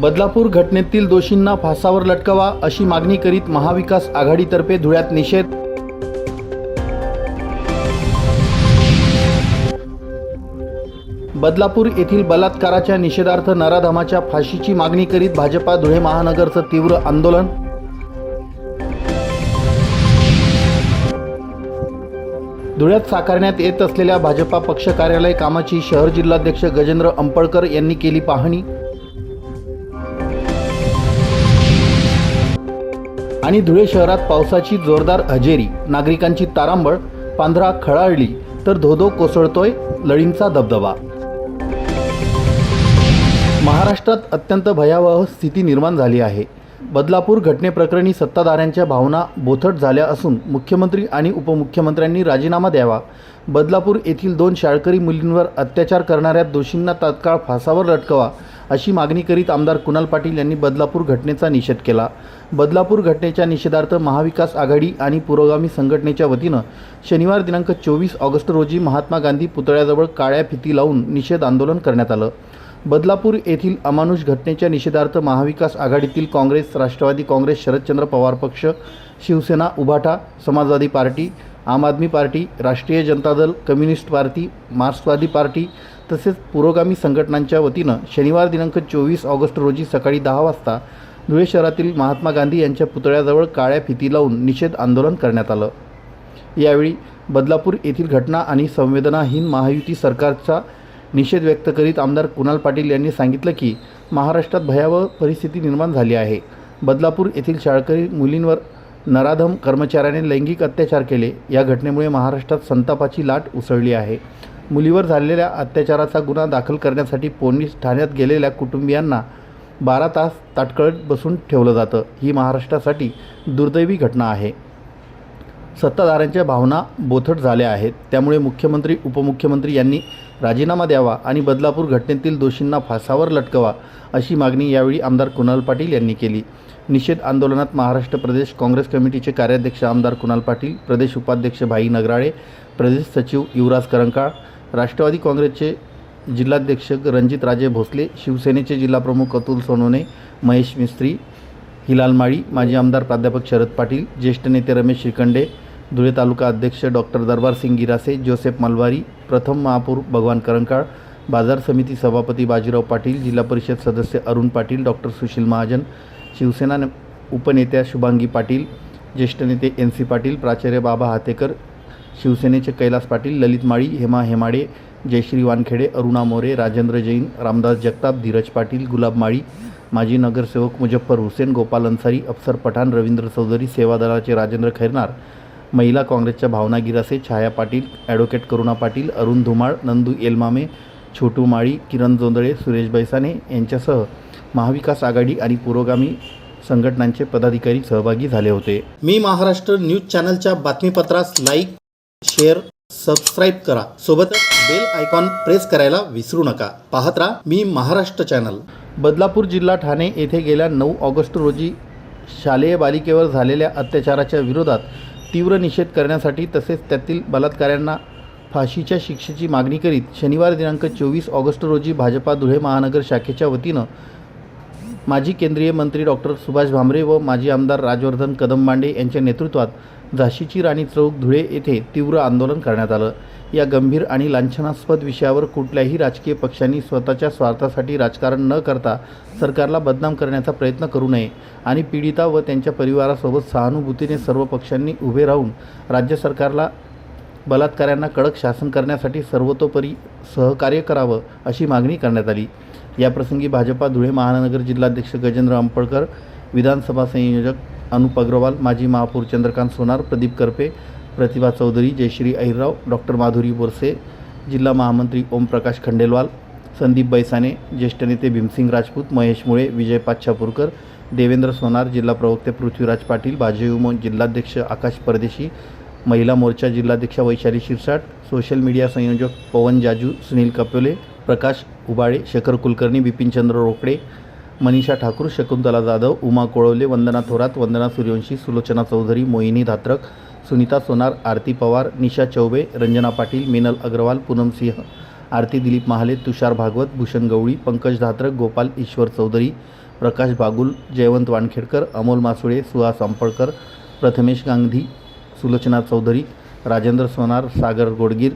बदलापूर घटनेतील दोषींना फासावर लटकवा अशी मागणी करीत महाविकास आघाडीतर्फे धुळ्यात निषेध. बदलापूर येथील बलात्काराच्या निषेधार्थ नराधमाच्या फाशीची मागणी करीत भाजपा धुळे महानगरचं तीव्र आंदोलन. धुळ्यात साकारण्यात येत असलेल्या भाजपा पक्ष कार्यालय कामाची शहर जिल्हाध्यक्ष गजेंद्र अंपळकर यांनी केली पाहणी. आणि धुळे शहरात पावसाची जोरदार हजेरी. नागरिकांची तारांबळ. पांढरा खळाळली तर धोधो कोसळतोय. लळींचा दबदबा. महाराष्ट्रात अत्यंत भयावह स्थिती निर्माण झाली आहे. बदलापूर घटनेप्रकरणी सत्ताधाऱ्यांच्या भावना बोथट झाल्या असून मुख्यमंत्री आणि उपमुख्यमंत्र्यांनी राजीनामा द्यावा. बदलापूर येथील दोन शाळकरी मुलींवर अत्याचार करणाऱ्या दोषींना तात्काळ फासावर लटकवा अशी मागणी करीत आमदार कुणाल पाटील यांनी बदलापूर घटनेचा निषेध केला. बदलापूर घटनेच्या निषेधार्थ महाविकास आघाडी आणि पुरोगामी संघटनेच्या वतीनं शनिवार दिनांक चोवीस ऑगस्ट रोजी महात्मा गांधी पुतळ्याजवळ काळ्या फिती लावून निषेध आंदोलन करण्यात आलं. बदलापूर येथील अमानुष घटनेच्या निषेधार्थ महाविकास आघाडीतील काँग्रेस राष्ट्रवादी काँग्रेस शरदचंद्र पवार पक्ष शिवसेना उभाटा समाजवादी पार्टी आम आदमी पार्टी राष्ट्रीय जनता दल कम्युनिस्ट पार्टी मार्क्सवादी पार्टी तसेच पुरोगामी संघटनांच्या वतीनं शनिवार दिनांक चोवीस ऑगस्ट रोजी सकाळी दहा वाजता धुळे शहरातील महात्मा गांधी यांच्या पुतळ्याजवळ काळ्या फिती लावून निषेध आंदोलन करण्यात आलं. यावेळी बदलापूर येथील घटना आणि संवेदनाहीन महायुती सरकारचा निषेध व्यक्त करीत आमदार कुणाल पाटील यांनी सांगितलं की महाराष्ट्रात भयावह परिस्थिती निर्माण झाली आहे. बदलापूर येथील शाळकरी मुलींवर नराधम कर्मचाऱ्याने लैंगिक अत्याचार केले. या घटनेमुळे महाराष्ट्रात संतापाची लाट उसळली आहे. मुलीवर झालेल्या अत्याचाराचा गुन्हा दाखल करण्यासाठी पोलीस ठाण्यात गेलेल्या कुटुंबियांना बारा तास ताटकळत बसून ठेवलं जातं. ही महाराष्ट्रासाठी दुर्दैवी घटना आहे. सत्ताधाऱ्यांच्या भावना बोथट झाल्या आहेत. त्यामुळे मुख्यमंत्री उपमुख्यमंत्री यांनी राजीनामा द्यावा आणि बदलापूर घटनेतील दोषींना फासावर लटकवा अशी मागणी यावेळी आमदार कुणाल पाटील यांनी केली. निषेध आंदोलनात महाराष्ट्र प्रदेश काँग्रेस कमिटीचे कार्याध्यक्ष आमदार कुणाल पाटील प्रदेश उपाध्यक्ष भाई नगराळे प्रदेश सचिव युवराज करंकाळ राष्ट्रवादी काँग्रेसचे जिल्हाध्यक्ष रणजितराजे भोसले शिवसेनेचे जिल्हाप्रमुख अतुल सोनोने महेश मिस्त्री हिलाल माळी माजी आमदार प्राध्यापक शरद पाटील ज्येष्ठ नेते रमेश श्रीखंडे धुळे तालुका अध्यक्ष डॉक्टर दरबार सिंग गिरासे जोसेफ मलवारी प्रथम महापौर भगवान करंकाळ बाजार समिती सभापती बाजीराव पाटील जिल्हा परिषद सदस्य अरुण पाटील डॉक्टर सुशील महाजन शिवसेना उपनेत्या शुभांगी पाटील ज्येष्ठ नेते एन सी पाटील प्राचार्य बाबा हातेकर शिवसेनेचे कैलास पाटील ललित माळी हेमा हेमाडे जयश्री वानखेडे अरुणा मोरे राजेंद्र जैन रामदास जगताप धीरज पाटील गुलाब माळी माजी नगरसेवक मुजफ्फर हुसेन गोपाल अन्सारी अफसर पठाण रवींद्र चौधरी सेवा दलाचे राजेंद्र खैरनार महिला काँग्रेसच्या भावना गिरासे छाया पाटील ॲडव्होकेट करुणा पाटील अरुण धुमाळ नंदू एलमामे छोटू माळी किरण जोंदळे सुरेश बैसाने यांच्यासह महाविकास आघाडी आणि पुरोगामी संघटनांचे पदाधिकारी सहभागी झाले होते. मी महाराष्ट्र न्यूज चॅनलच्या बातमीपत्रास लाईक शेअर सबस्क्राईब करा. सोबतच बेल आयकॉन प्रेस करायला विसरू नका. पाहत राहा मी महाराष्ट्र चॅनल. बदलापूर जिल्हा ठाणे येथे गेल्या नऊ ऑगस्ट रोजी शालेय बालिकेवर झालेल्या अत्याचाराच्या विरोधात तीव्र निषेध करण्यासाठी तसेच त्यातील बलात्काऱ्यांना फाशीच्या शिक्षेची मागणी करीत शनिवार दिनांक चोवीस ऑगस्ट रोजी भाजपा धुळे महानगर शाखेच्या वतीनं माजी केंद्रीय मंत्री डॉक्टर सुभाष भामरे व माजी आमदार राजवर्धन कदमबांडे यांच्या नेतृत्वात झाशीची राणी चौक धुळे येथे तीव्र आंदोलन करण्यात आलं. या गंभीर आणि लांछनास्पद विषयावर कुठल्याही राजकीय पक्षांनी स्वतःच्या स्वार्थासाठी राजकारण न करता सरकारला बदनाम करण्याचा प्रयत्न करू नये आणि पीडिता व त्यांच्या परिवारासोबत सहानुभूतीने सर्व पक्षांनी उभे राहून राज्य सरकारला बलात्काऱ्यांना कडक शासन करण्यासाठी सर्वतोपरी सहकार्य करावं अशी मागणी करण्यात आली. याप्रसंगी भाजपा धुळे महानगर जिल्हाध्यक्ष गजेंद्र अंपळकर विधानसभा संयोजक अनुप अग्रवाल माजी महापौर चंद्रकांत सोनार प्रदीप करपे प्रतिभा चौधरी जयश्री अहिरराव डॉक्टर माधुरी बोरसे जिल्हा महामंत्री ओमप्रकाश खंडेलवाल संदीप बैसाने ज्येष्ठ नेते भीमसिंग राजपूत महेश मुळे विजय पाच्छापूरकर देवेंद्र सोनार जिल्हा प्रवक्ते पृथ्वीराज पाटील भाजयुमो जिल्हाध्यक्ष आकाश परदेशी महिला मोर्चा जिल्हाध्यक्षा वैशाली शिरसाट सोशल मीडिया संयोजक पवन जाजू सुनील कपोले प्रकाश उबाळे शेखर कुलकर्णी बिपिनचंद्र रोकडे मनीषा ठाकूर शकुंतला जाधव उमा कोळवले वंदना थोरात वंदना सूर्यवंशी सुलोचना चौधरी मोहिनी धात्रक सुनीता सोनार आरती पवार निशा चौबे रंजना पाटील मिनल अग्रवाल पूनम सिंह आरती दिलीप महाले तुषार भागवत भूषण गवळी पंकज धात्रक गोपाल ईश्वर चौधरी प्रकाश बागुल जयवंत वानखेडकर अमोल मासुळे सुहास अंपळकर प्रथमेश गांधी सुलोचना चौधरी राजेंद्र सोनार सागर गोडगीर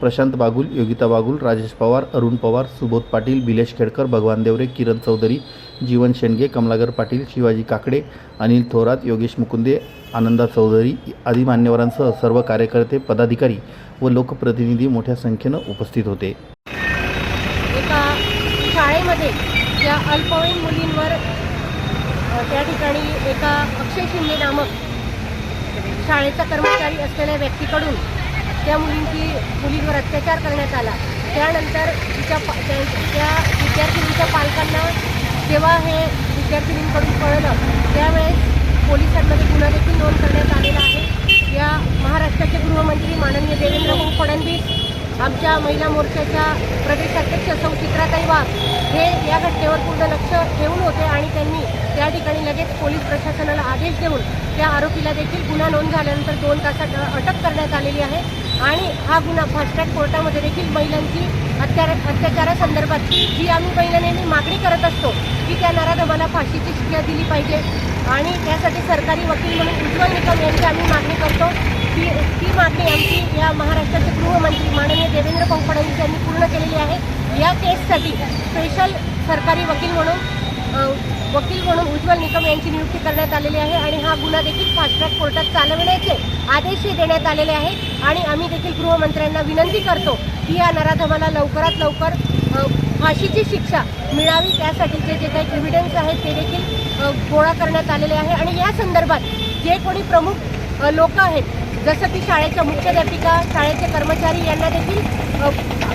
प्रशांत बागुल योगिता बागुल राजेश पवार अरुण पवार सुबोध पाटील बिलेश खेडकर भगवान देवरे किरण चौधरी जीवन शेंडगे कमलागर पाटील शिवाजी काकडे अनिल थोरात योगेश मुकुंदे आनंदा चौधरी आदी मान्यवरांसह सर्व कार्यकर्ते पदाधिकारी व लोकप्रतिनिधी मोठ्या संख्येनं उपस्थित होते. एका शाळेमध्ये या अल्पवयीन मुलींवर त्या ठिकाणी एका अक्षय शिंदे नामक शाळेचा कर्मचारी असलेल्या व्यक्तीकडून त्या मुलींची मुलींवर अत्याचार करण्यात आला. त्यानंतर तिच्या पा त्या त्या विद्यार्थिनीच्या पालकांना जेव्हा हे विद्यार्थिनींकडून कळलं त्यावेळेस पोलिसांमध्ये गुन्हा देखील नोंद करण्यात आलेला आहे. या महाराष्ट्राचे गृहमंत्री माननीय देवेंद्रभाऊ फडणवीस आमच्या महिला मोर्चाच्या प्रदेशाध्यक्ष सौ चित्राताई वाघ हे या घटनेवर पूर्ण लक्ष ठेवून होते आणि त्यांनी त्या ठिकाणी लगेच पोलीस प्रशासनाला आदेश देऊन त्या आरोपीला देखील गुन्हा नोंद झाल्यानंतर दोन तासात अटक करण्यात आलेली आहे. आणि हा गुन्हा फास्ट्रॅक कोर्टामध्ये देखील महिलांची अत्यार अत्याचारासंदर्भात जी आम्ही महिला नेहमी मागणी करत असतो की त्या नराधमाला फाशीची शिक्षा दिली पाहिजे. आणि त्यासाठी सरकारी वकील म्हणून उज्ज्वल निकम यांची आम्ही मागणी करतो. ती ती मागणी आमची या महाराष्ट्राचे गृहमंत्री माननीय देवेंद्र भाऊ फडणवीस यांनी पूर्ण केलेली आहे. या केससाठी स्पेशल सरकारी वकील म्हणून वकील म्हणून उज्ज्वल निकम यांची नियुक्ती करण्यात आलेली आहे आणि हा गुन्हा देखील फास्ट ट्रॅक कोर्टात चालविण्याचे आदेशही देण्यात आलेले आहेत. आणि आम्ही देखील गृहमंत्र्यांना विनंती करतो की या नराधमाला लवकरात लवकर फाशीची शिक्षा मिळावी. त्यासाठीचे जे काही एव्हिडन्स आहेत ते देखील गोळा करण्यात आलेले आहे. आणि या संदर्भात जे कोणी प्रमुख लोक आहेत जसं की शाळेच्या मुख्याध्यापिका शाळेचे कर्मचारी यांना देखील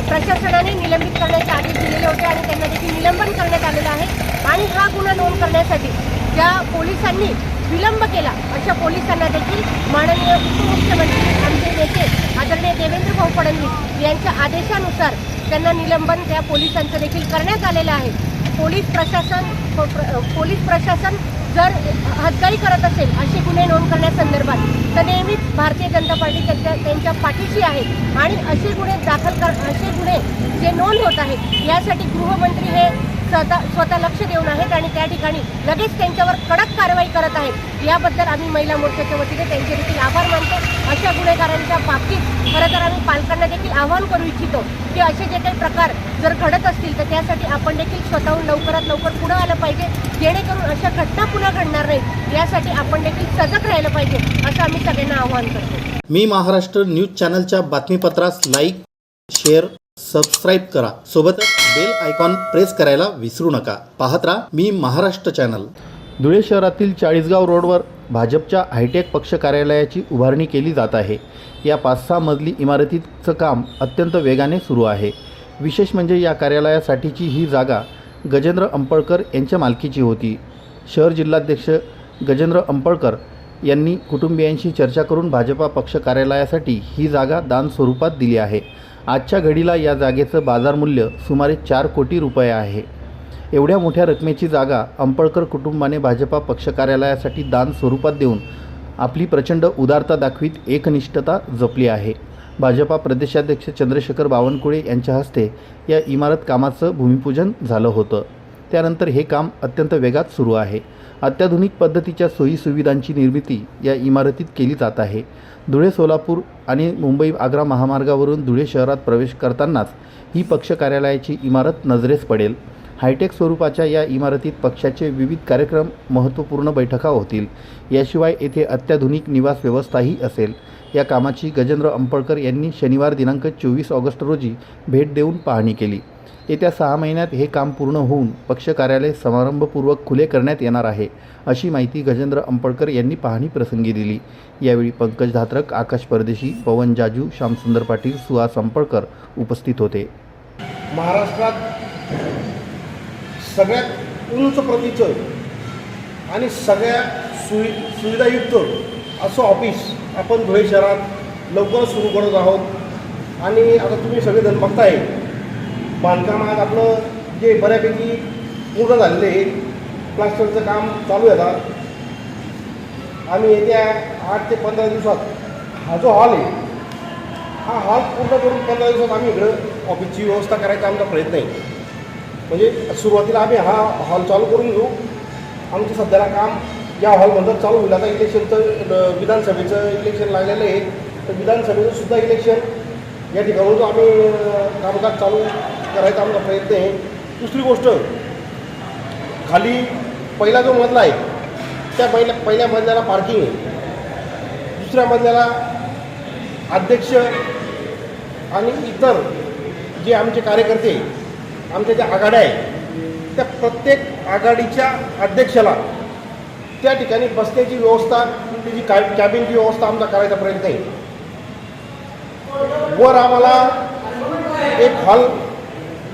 प्रशासनाने निलंबित करण्याचे आदेश दिलेले होते आणि त्यांना देखील निलंबन करण्यात आलेलं आहे. आणि हा गुन्हा नोंद करण्यासाठी ज्या पोलिसांनी विलंब केला अशा पोलिसांना देखील माननीय उपमुख्यमंत्री आमचे नेते आदरणीय देवेंद्र भाऊ फडणवीस यांच्या आदेशानुसार त्यांना निलंबन त्या पोलिसांचं देखील करण्यात आलेलं आहे. पोलीस प्रशासन प्र- पोलीस प्रशासन जर हत्यारी करत असेल असे गुन्हे नोंद करण्यासंदर्भात तर नेहमीच भारतीय जनता पार्टी त्यांच्या त्यांच्या पाठीशी आहे. आणि असे गुन्हे दाखल कर असे गुन्हे जे नोंद होत आहेत यासाठी गृहमंत्री हे स्वतः स्वतः लक्ष देऊन आहेत आणि त्या ठिकाणी लगेच त्यांच्यावर कडक कारवाई करत आहेत. याबद्दल आम्ही महिला मोर्चाच्या वतीने त्यांचे देखील आभार मानतो. अशा गुन्हेगारांच्या बाबतीत खरं तर आम्ही पालकांना देखील आवाहन करू इच्छितो की असे जे काही प्रकार जर घडत असतील तर त्यासाठी आपण देखील स्वतःहून लवकरात लवकर पुढं आलं पाहिजे. जेणेकरून अशा घटना पुन्हा घडणार नाहीत. यासाठी आपण देखील सजग राहिलं पाहिजे असं आम्ही सगळ्यांना आवाहन करतो. मी महाराष्ट्र न्यूज चॅनलच्या बातमीपत्रास लाईक शेअर सबस्क्राईब करा. सोबतच बेल आयकॉन प्रेस करायला विसरू नका. पाहत राहा मी महाराष्ट्र चॅनल धुळे शहरातील चाळीसगाव रोडवर भाजपच्या हायटेक पक्ष कार्यालयाची उभारणी केली जात आहे. या पाच सहा मजली इमारतीचं काम अत्यंत वेगाने सुरू आहे. विशेष म्हणजे या कार्यालयासाठीची ही जागा गजेंद्र अंपळकर यांच्या मालकीची होती. शहर जिल्हाध्यक्ष गजेंद्र अंपळकर यांनी कुटुंबियांशी चर्चा करून भाजपा पक्ष कार्यालयासाठी ही जागा दान स्वरूपात दिली आहे. आजच्या घडीला या जागेचं बाजारमूल्य सुमारे चार कोटी रुपये आहे. एवढ्या मोठ्या रकमेची जागा अंपळकर कुटुंबाने भाजपा पक्ष कार्यालयासाठी दान स्वरूपात देऊन आपली प्रचंड उदारता दाखवीत एकनिष्ठता जपली आहे. भाजपा प्रदेशाध्यक्ष चंद्रशेखर बावनकुळे यांच्या हस्ते या इमारत कामाचं भूमिपूजन झालं होतं. त्यानंतर हे काम अत्यंत वेगात सुरू आहे. अत्याधुनिक पद्धतीच्या सोयीसुविधांची निर्मिती या इमारतीत केली जात आहे. धुळे सोलापूर आणि मुंबई आग्रा महामार्गावरून धुळे शहरात प्रवेश करतानाच ही पक्ष कार्यालयाची इमारत नजरेस पडेल. हायटेक स्वरूपाच्या या इमारतीत पक्षाचे विविध कार्यक्रम महत्त्वपूर्ण बैठका होतील. याशिवाय येथे अत्याधुनिक निवास व्यवस्थाही असेल. या कामाची गजेंद्र अंपळकर यांनी शनिवार दिनांक चोवीस ऑगस्ट रोजी भेट देऊन पाहणी केली. येत्या सहा महिन्यात हे काम पूर्ण होऊन पक्ष कार्यालय समारंभपूर्वक खुले करण्यात येणार आहे अशी माहिती गजेंद्र अंपळकर यांनी पाहणी प्रसंगी दिली. यावेळी पंकज धात्रक आकाश परदेशी पवन जाजू श्यामसुंदर पाटील सुहास अंपळकर उपस्थित होते. महाराष्ट्रात सगळ्यात उंच प्रतीचं आणि सगळ्या सुवि सुविधायुक्त असं ऑफिस आपण धुळे शहरात लवकरच सुरू करत आहोत. आणि आता तुम्ही सगळेजण बघताय बांधकाम आज आपलं जे बऱ्यापैकी पूर्ण झालेलं आहे प्लास्टरचं काम चालू आहे आता. आम्ही येत्या आठ ते पंधरा दिवसात हा जो हॉल आहे हा हॉल पूर्ण करून पंधरा दिवसात आम्ही इकडं ऑफिसची व्यवस्था करायचा आमचा प्रयत्न आहे. म्हणजे सुरुवातीला आम्ही हा हॉल चालू करून घेऊ. आमचं सध्याला काम या हॉलमधून चालू होईल. आता इलेक्शनचं विधानसभेचं इलेक्शन लागलेलं आहे. तर विधानसभेचं सुद्धा इलेक्शन या ठिकाणी जो आम्ही कामकाज चालू करायचा आमचा प्रयत्न आहे. दुसरी गोष्ट खाली पहिला जो मजला आहे त्या पहिल्या पहिल्या मजल्याला पार्किंग आहे. दुसऱ्या मजल्याला अध्यक्ष आणि इतर जे आमचे कार्यकर्ते आमच्या ज्या आघाड्या आहेत त्या प्रत्येक आघाडीच्या अध्यक्षाला त्या ठिकाणी बसण्याची व्यवस्था त्याची कॅ कॅबिनची व्यवस्था आमचा करायचा प्रयत्न आहे. वर आम्हाला एक हॉल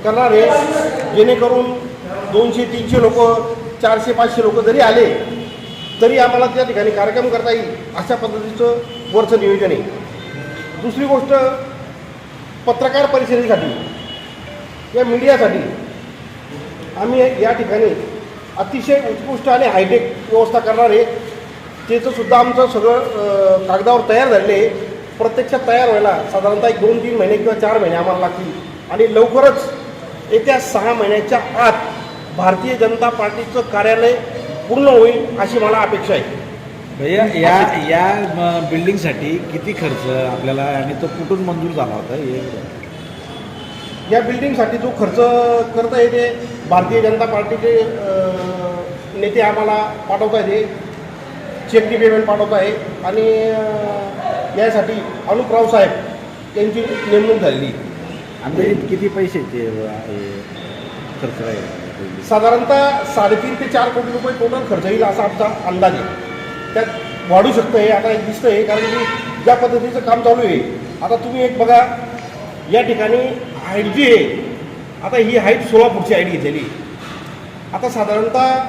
करणार आहे. जेणेकरून दोनशे तीनशे लोक चारशे पाचशे लोक जरी आले तरी आम्हाला त्या ठिकाणी कार्यक्रम करता येईल अशा पद्धतीचं वरचं नियोजन आहे. दुसरी गोष्ट पत्रकार परिषदेसाठी या मीडियासाठी आम्ही या ठिकाणी अतिशय उत्कृष्ट आणि हायटेक व्यवस्था करणार आहे. त्याचं सुद्धा आमचं सगळं कागदावर तयार झालेलं आहे. प्रत्यक्षात तयार व्हायला साधारणतः एक दोन तीन महिने किंवा चार महिने आम्हाला लागतील. आणि लवकरच येत्या सहा महिन्याच्या आत भारतीय जनता पार्टीचं कार्यालय पूर्ण होईल अशी मला अपेक्षा आहे. भैया या या म- बिल्डिंगसाठी किती खर्च आपल्याला आणि तो कुठून मंजूर झाला होता? हे या बिल्डिंगसाठी जो खर्च करत आहे ते भारतीय जनता पार्टीचे अं, नेते आम्हाला पाठवत आहे ते चेकनी पेमेंट पाठवत आहे आणि अं, यासाठी अनुपराव साहेब यांची नेमणूक झालेली आहे. अंदाजित किती पैसे हे खर्च राहील? साधारणतः साडेतीन ते चार कोटी रुपये टोटल खर्च येईल असा आमचा अंदाज आहे. त्यात वाढू शकतं हे आता एक दिसतं आहे कारण की ज्या पद्धतीचं काम चालू आहे आता तुम्ही एक बघा या ठिकाणी हाईट जी आहे आता ही हाईट सोळा फूटची हाईट घेतलेली आता साधारणतः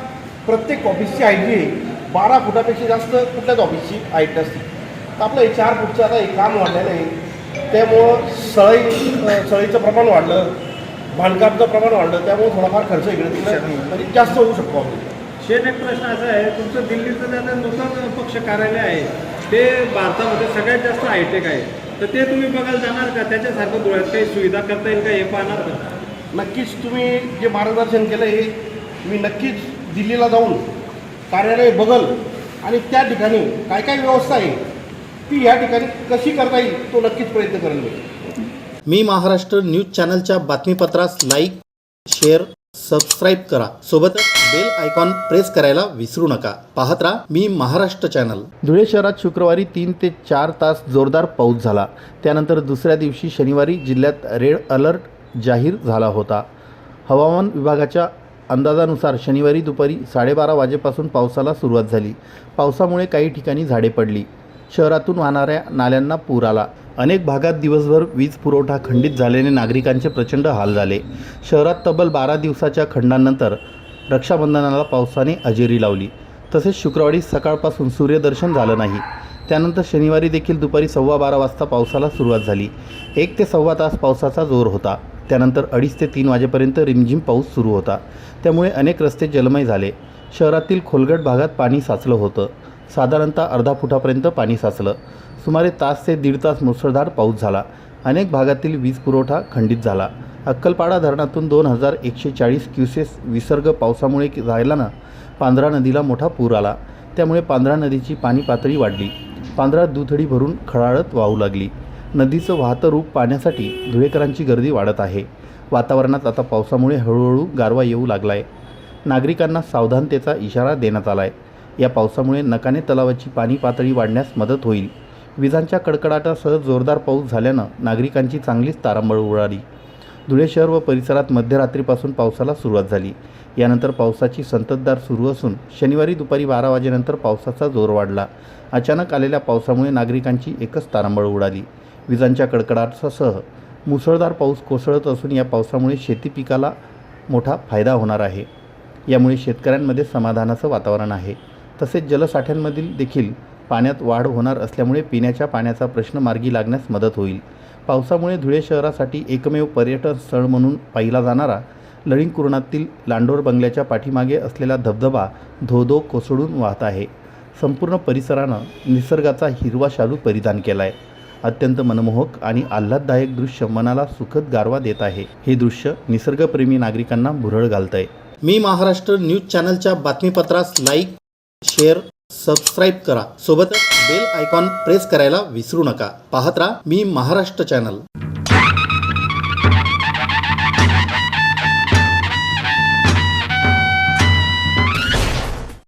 प्रत्येक ऑफिसची हाईट जी आहे बारा फुटापेक्षा जास्त कुठल्याच ऑफिसची हाईट नसते. तर आपलं हे चार फूटचं आता हे काम वाढलेलं आहे. त्यामुळं सळई सळईचं प्रमाण वाढलं बांधकामचं प्रमाण वाढलं त्यामुळे थोडाफार खर्च इकडे तिकडे म्हणजे जास्त होऊ शकतो आपण शेठ एक प्रश्न असा आहे तुमचं दिल्लीचं जे आता नूतन पक्ष कार्यालय आहे ते भारतामध्ये सगळ्यात जास्त हायटेक आहे. तर ते तुम्ही बघायला जाणार का? त्याच्यासारखं डोळ्यात काही सुविधा करता येईल का? हे पाहणार का? नक्कीच तुम्ही जे मार्गदर्शन केलं हे मी नक्कीच दिल्लीला जाऊन कार्यालय बघल आणि त्या ठिकाणी काय काय व्यवस्था आहे ती या ठिकाणी कशी करता येईल तो नक्कीच प्रयत्न करेल मी. मी महाराष्ट्र न्यूज चॅनलच्या बातमीपत्रास लाईक शेअर सबस्क्राईब करा. सोबतच बेल आयकॉन प्रेस करायला विसरू नका. पाहत राहा मी महाराष्ट्र चॅनल. धुळे शहरात शुक्रवारी तीन ते चार तास जोरदार पाऊस झाला. त्यानंतर दुसऱ्या दिवशी शनिवारी जिल्ह्यात रेड अलर्ट जाहीर झाला होता. हवामान विभागाच्या अंदाजानुसार शनिवारी दुपारी साडेबारा वाजेपासून पावसाला सुरुवात झाली. पावसामुळे काही ठिकाणी झाडे पडली. शहरातून वाहणाऱ्या नाल्यांना पूर आला. अनेक भागात दिवसभर वीज पुरवठा खंडित झाल्याने नागरिकांचे प्रचंड हाल झाले. शहरात तब्बल बारा दिवसाच्या खंडानंतर रक्षाबंधनाला पावसाने हजेरी लावली. तसेच शुक्रवारी सकाळपासून सूर्यदर्शन झालं नाही. त्यानंतर शनिवारी देखील दुपारी सव्वा बारा वाजता पावसाला सुरुवात झाली. एक ते सव्वा तास पावसाचा जोर होता. त्यानंतर अडीच ते तीन वाजेपर्यंत रिमझिम पाऊस सुरू होता. त्यामुळे अनेक रस्ते जलमय झाले. शहरातील खोलगट भागात पाणी साचलं होतं. साधारणतः अर्धा फुटापर्यंत पाणी साचलं. सुमारे तास ते दीड तास मुसळधार पाऊस झाला. अनेक भागातील वीज पुरवठा खंडित झाला. अक्कलपाडा धरणातून दोन हजार एकशे चाळीस क्युसेस विसर्ग पावसामुळे झाल्यानं पांझरा नदीला मोठा पूर आला. त्यामुळे पांझरा नदीची पाणी पातळी वाढली. पांढरा दुथडी भरून खळाळत वाहू लागली. नदीचं वाहतं रूप पाहण्यासाठी धुळेकरांची गर्दी वाढत आहे. वातावरणात आता पावसामुळे हळूहळू गारवा येऊ लागला आहे नागरिकांना सावधानतेचा इशारा देण्यात आला आहे या पावसामुळे नकाने तलावाची पाणी पातळी वाढण्यास मदत होईल. विजांच्या कडकडाटासह जोरदार पाऊस झाल्यानं नागरिकांची चांगलीच तारांबळ उडाली. धुळे शहर व परिसरात मध्यरात्रीपासून पावसाला सुरुवात झाली. यानंतर पावसाची संततधार सुरू असून शनिवारी दुपारी बारा वाजेनंतर पावसाचा जोर वाढला. अचानक आलेल्या पावसामुळे नागरिकांची एकच तारांबळ उडाली. विजांच्या कडकडाटासह मुसळधार पाऊस कोसळत असून या पावसामुळे शेती पिकाला मोठा फायदा होणार आहे. यामुळे शेतकऱ्यांमध्ये समाधानाचं वातावरण आहे. तसेच जलसाठ्यांमधील देखील पाण्यात वाढ होणार असल्यामुळे पिण्याच्या पाण्याचा प्रश्न मार्गी लागण्यास मदत होईल. पावसामुळे धुळे शहरासाठी एकमेव पर्यटन स्थळ म्हणून पाहिला जाणारा लळिंग लांडोर बंगल्याच्या पाठीमागे असलेला धबधबा धोधो कोसळून वाहत आहे. संपूर्ण परिसरानं निसर्गाचा हिरवा शालू परिधान केला आहे अत्यंत मनमोहक आणि आल्हाददायक दृश्य मनाला सुखद गारवा देत आहे. हे दृश्य निसर्गप्रेमी नागरिकांना भुरळ घालत आहे मी महाराष्ट्र न्यूज चॅनलच्या बातमीपत्रास लाईक शेअर सबस्क्राईब करा. सोबतच बेल आयकॉन प्रेस करायला विसरू नका. पाहत राहा मी महाराष्ट्र चॅनल